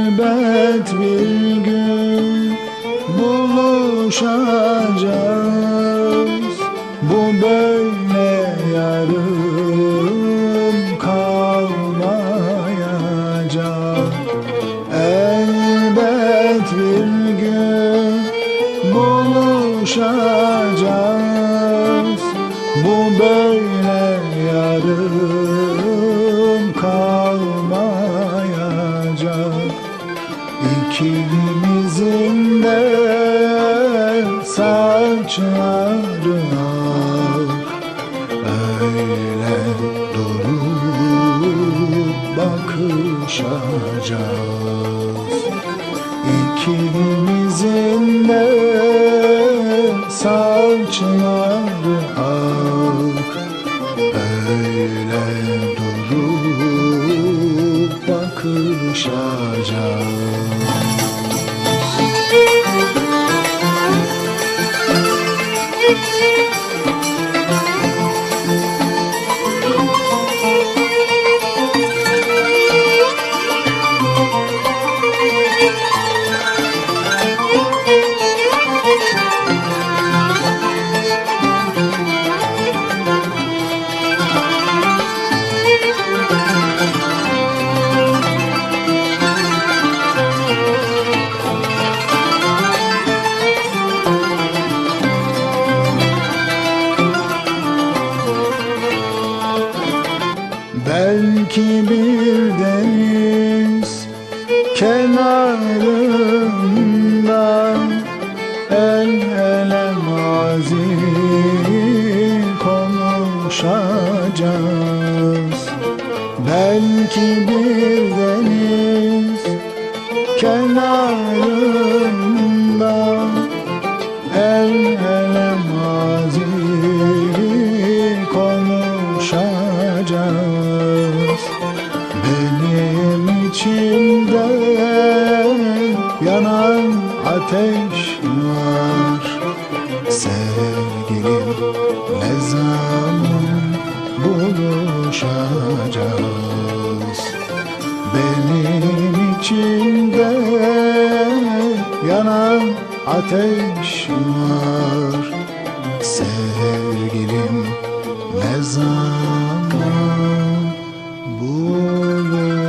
Elbet bir gün buluşacağız. Bu böyle yarım kalmayacak. Elbet bir gün buluşacağız İkimizin de saçları ak Öyle durup bakışacağız. İkimizin de saçları ak Bakışacağız Belki bir deniz kenarında El ele mazi konuşacağız. Belki bir deniz kenarında El ele mazi konuşacağız içimde yanan ateş var. Sevgilim ne zaman buluşacağız? Benim içimde yanan ateş var. Sevgilim ne zaman buluşacağız